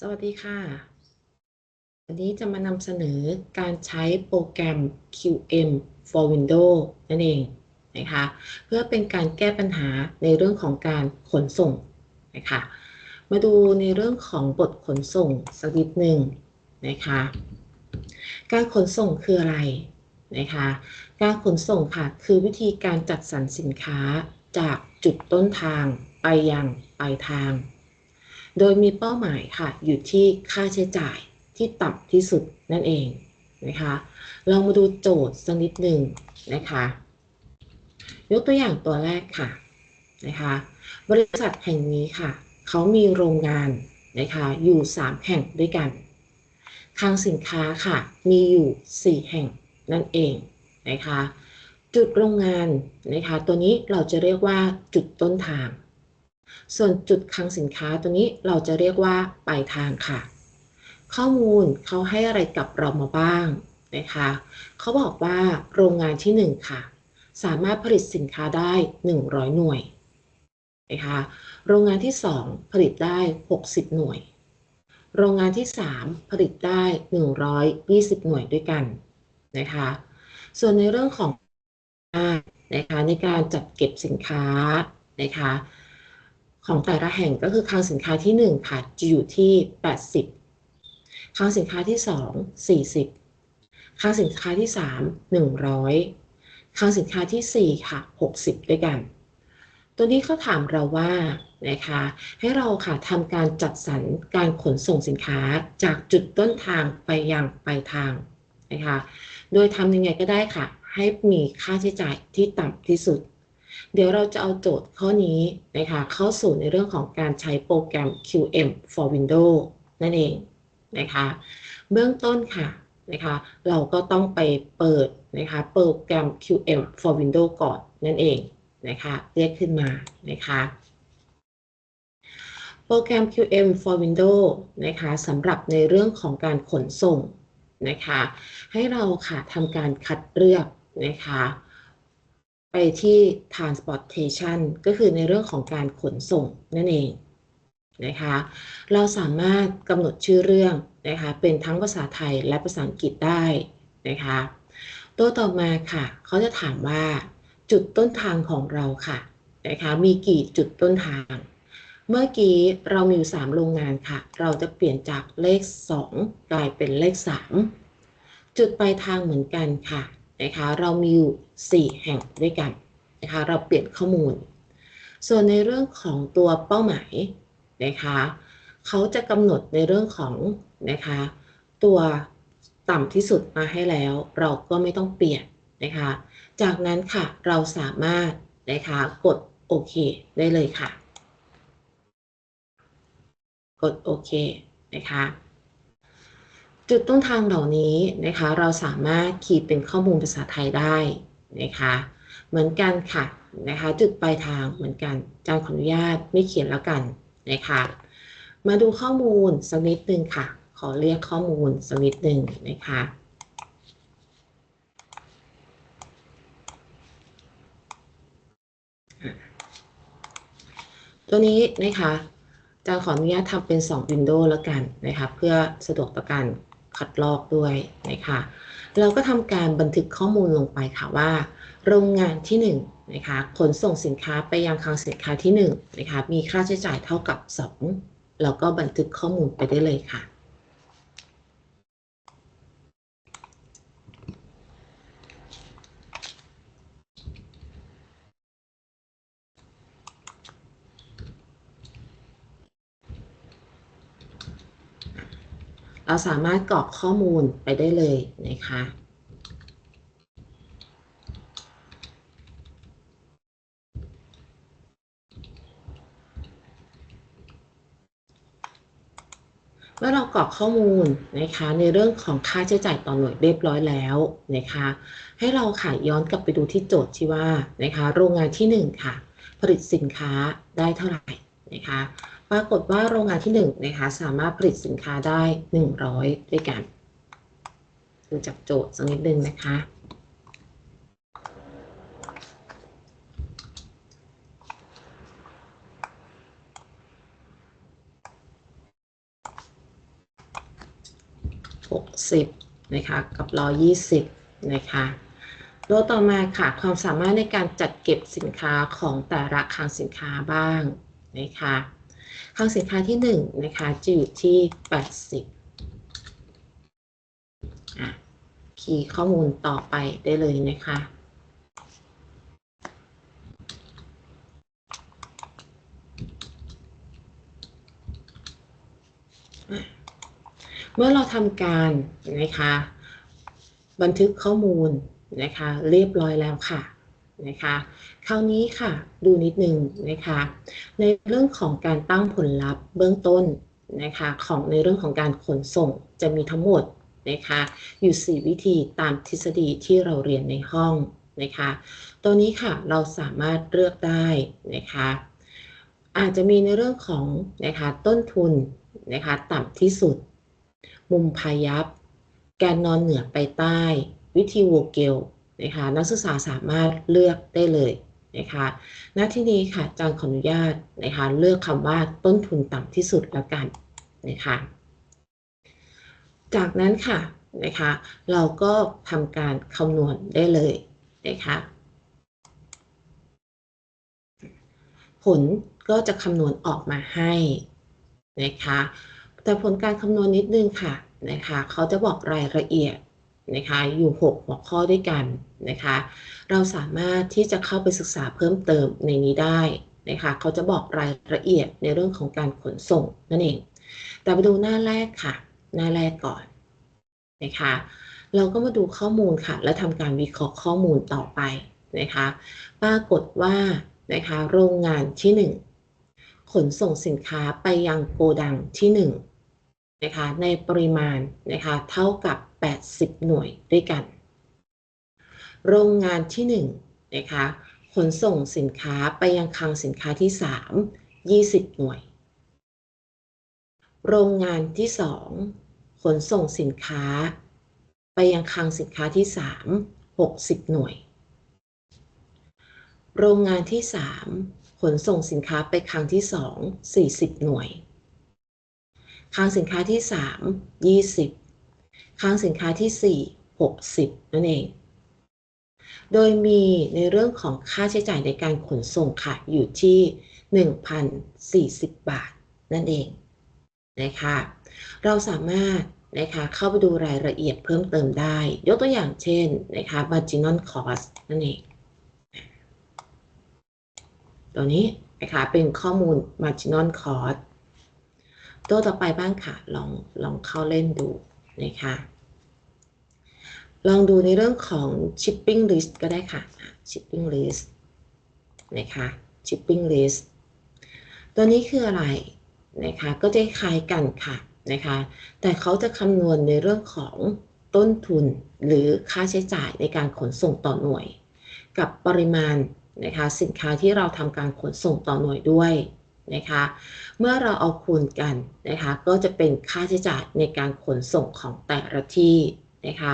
สวัสดีค่ะ วันนี้จะมานำเสนอการใช้โปรแกรม QM for Windows นั่นเองนะคะ เพื่อเป็นการแก้ปัญหาในเรื่องของการขนส่งนะคะ มาดูในเรื่องของบทขนส่งสักนิดหนึ่งนะคะ การขนส่งคืออะไรนะคะ การขนส่งค่ะคือวิธีการจัดสรรสินค้าจากจุดต้นทางไปยังปลายทาง โดยมีเป้าหมายค่ะอยู่ที่ค่าใช้จ่ายที่ต่ำที่สุดนั่นเองนะคะลองมาดูโจทย์สักนิดหนึ่งนะคะยกตัวอย่างตัวแรกค่ะนะคะบริษัทแห่งนี้ค่ะ เขามีโรงงานนะคะอยู่ 3 แห่งด้วยกันคลังสินค้าค่ะมีอยู่ 4 แห่งนั่นเองนะคะจุดโรงงานนะคะตัวนี้เราจะเรียกว่าจุดต้นทาง ส่วนจุดคลังสินค้าตัวนี้เราจะเรียกว่าปลายทางค่ะ ข้อมูลเขาให้อะไรกับเรามาบ้างนะคะเขาบอกว่าโรงงานที่ 1 ค่ะ สามารถผลิตสินค้าได้ 100 หน่วยนะคะโรงงานที่ 2 ผลิตได้ 60 หน่วย โรงงานที่ 3 ผลิตได้ 120 หน่วยด้วยกันนะคะส่วนในเรื่องของนะคะในการจัดเก็บสินค้านะคะ ของแต่ละแห่งก็คือคลังสินค้าที่ 1 ค่ะ จะอยู่ที่ 80คลังสินค้าที่ 2 40คลังสินค้าที่ 3 100คลังสินค้าที่ 4 ค่ะ 60 ด้วยกัน ตัวนี้เขาถามเราว่านะคะให้เราค่ะทำการจัดสรรการขนส่งสินค้าจากจุดต้นทางไปยังปลายทางนะคะโดยทำยังไงก็ได้ค่ะ ให้มีค่าใช้จ่ายที่ต่ำที่สุด เดี๋ยวเราจะเอาโจทย์ข้อนี้นะคะเข้าสู่ในเรื่องของการใช้โปรแกรม QM for Windows นั่นเองนะคะเบื้องต้นค่ะนะคะเราก็ต้องไปเปิดนะคะโปรแกรม QM for Windows ก่อนนั่นเองนะคะเรียกขึ้นมานะคะโปรแกรม QM for Windows นะคะสำหรับในเรื่องของการขนส่งนะคะให้เราค่ะทำการคัดเลือกนะคะ ไปที่ transportation ก็คือในเรื่องของการขนส่งนั่นเองนะคะเราสามารถกำหนดชื่อเรื่องนะคะเป็นทั้งภาษาไทยและภาษาอังกฤษได้นะคะตัวต่อมาค่ะเขาจะถามว่าจุดต้นทางของเราค่ะนะคะมีกี่จุดต้นทาง เมื่อกี้เรามีอยู่3โรงงานค่ะ เราจะเปลี่ยนจากเลข 2 กลายเป็นเลข 3 จุดปลายทางเหมือนกันค่ะ นะคะเรามีอยู่ 4 แห่งด้วยกันนะคะเราเปลี่ยนข้อมูล ส่วนในเรื่องของตัวเป้าหมายนะคะเขาจะกำหนดในเรื่องของนะคะตัวต่ำที่สุดมาให้แล้ว เราก็ไม่ต้องเปลี่ยนนะคะจากนั้นค่ะเราสามารถนะคะกดโอเคได้เลยค่ะ กดโอเคนะคะ จุดต้นทางเหล่านี้นะคะเราสามารถขีดเป็นข้อมูลภาษาไทยได้นะคะเหมือนกันค่ะนะคะจุดปลายทางเหมือนกันจางขออนุญาตไม่เขียนแล้วกันนะคะมาดูข้อมูลสักนิดนึงค่ะ ขอเรียกข้อมูลสักนิดนึงนะคะตัวนี้นะคะจะขออนุญาตทำเป็น 2 Windows แล้วกันนะคะ เพื่อสะดวกต่อการ คัดลอกด้วยนะคะเราก็ทำการบันทึกข้อมูลลงไปค่ะว่า โรงงานที่1นะคะขนส่งสินค้าไปยังคลังสินค้าที่1นะคะมีค่าใช้จ่ายเท่ากับ 2 แล้วก็บันทึกข้อมูลไปได้เลยค่ะ เราสามารถกรอกข้อมูลไปได้เลยนะคะเมื่อเรากรอกข้อมูลนะคะในเรื่องของค่าใช้จ่ายต่อหน่วยเรียบร้อยแล้วนะคะให้เราค่ะย้อนกลับไปดูที่โจทย์ที่ว่านะคะโรงงานที่ 1 ค่ะ ผลิตสินค้าได้เท่าไหร่นะคะ รากฏว่าโรงงานที่1นะคะสามารถผลิตสินค้าได้ 100 ด้วยกันดูจากโจทย์สักนิดนึงนะคะ60นะคะกับ120นะคะตัวต่อมาค่ะความสามารถในการจัดเก็บสินค้าของแต่ละคลังสินค้าบ้างนะคะ คลังสินค้าที่1นะคะจะอยู่ที่80อะคีย์ข้อมูลต่อไปได้เลยนะคะเมื่อเราทำการนะคะ บันทึกข้อมูลนะคะ เรียบร้อยแล้วค่ะ นะคะคราวนี้ค่ะดูนิดนึงนะคะในเรื่องของการตั้งผลลัพธ์เบื้องต้นนะคะของในเรื่องของการขนส่งจะมีทั้งหมดนะคะอยู่ 4 วิธีตามทฤษฎีที่เราเรียนในห้องนะคะตัวนี้ค่ะเราสามารถเลือกได้นะคะอาจจะมีในเรื่องของนะคะต้นทุนนะคะต่ำที่สุด มุมพายัพการนอนเหนือไปใต้ วิธีโวเกล นะคะนักศึกษาสามารถเลือกได้เลยนะคะณที่นี้ค่ะอาจารย์ขออนุญาตนะคะเลือกคำว่าต้นทุนต่ำที่สุดแล้วกันนะคะจากนั้นค่ะนะคะเราก็ทำการคำนวณได้เลยนะคะผลก็จะคำนวณออกมาให้นะคะแต่ผลการคำนวณนิดนึงค่ะนะคะเขาจะบอกรายละเอียด นะคะอยู่ 6 หัวข้อด้วยกันนะคะเราสามารถที่จะเข้าไปศึกษาเพิ่มเติมในนี้ได้นะคะเขาจะบอกรายละเอียดในเรื่องของการขนส่งนั่นเอง แต่ไปดูหน้าแรกค่ะ หน้าแรกก่อนนะคะเราก็มาดูข้อมูลค่ะ และทำการวิเคราะห์ข้อมูลต่อไปนะคะปรากฏว่านะคะโรงงานที่ 1 ขนส่งสินค้าไปยังโกดังที่1นะคะในปริมาณนะคะเท่ากับ 80 หน่วยด้วยกัน โรงงานที่1นะคะขนส่งสินค้าไปยังคลังสินค้าที่ 3 20 หน่วย โรงงานที่ 2 ขนส่งสินค้า ไปยังคลังสินค้าที่ 3 60 หน่วย โรงงานที่ 3 ขนส่งสินค้าไปคลังที่ 2 40 หน่วย คลังสินค้าที่ 3 20 คลังสินค้าที่ 4 60 นั่นเอง โดยมีในเรื่องของค่าใช้จ่ายในการขนส่งค่ะอยู่ที่ 1,040 บาทนั่นเองนะคะ เราสามารถนะคะเข้าไปดูรายละเอียดเพิ่มเติมได้ ยกตัวอย่างเช่นนะคะ marginal cost นั่นเอง ตัวนี้นะคะเป็นข้อมูล marginal cost ตัวต่อไปบ้างค่ะ ลองลองเข้าเล่นดูนะคะ ลองดูในเรื่องของ shipping list ก็ได้ค่ะ shipping list นะคะ shipping list ตัวนี้คืออะไรนะคะก็จะคล้ายกันค่ะนะคะแต่เขาจะคำนวณในเรื่องของต้นทุนหรือค่าใช้จ่ายในการขนส่งต่อหน่วย กับปริมาณนะคะสินค้าที่เราทำการขนส่งต่อหน่วยด้วยนะคะเมื่อเราเอาคูณกันนะคะก็จะเป็นค่าใช้จ่ายในการขนส่งของแต่ละที่ นะคะ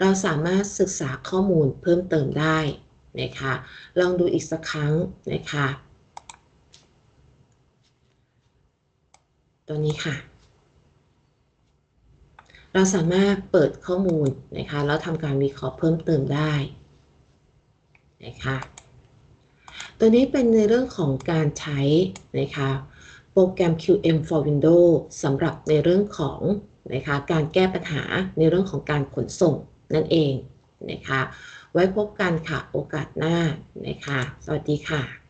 เราสามารถศึกษาข้อมูลเพิ่มเติมได้นะคะลองดูอีกสักครั้งนะคะตัวนี้ค่ะ เราสามารถเปิดข้อมูลนะคะแล้วทำการวิเคราะห์เพิ่มเติมได้นะคะตัวนี้เป็นในเรื่องของการใช้นะคะโปรแกรม QM for Windows สำหรับในเรื่องของ นะคะการแก้ปัญหาในเรื่องของการขนส่งนั่นเองนะคะไว้พบกันค่ะโอกาสหน้านะคะสวัสดีค่ะ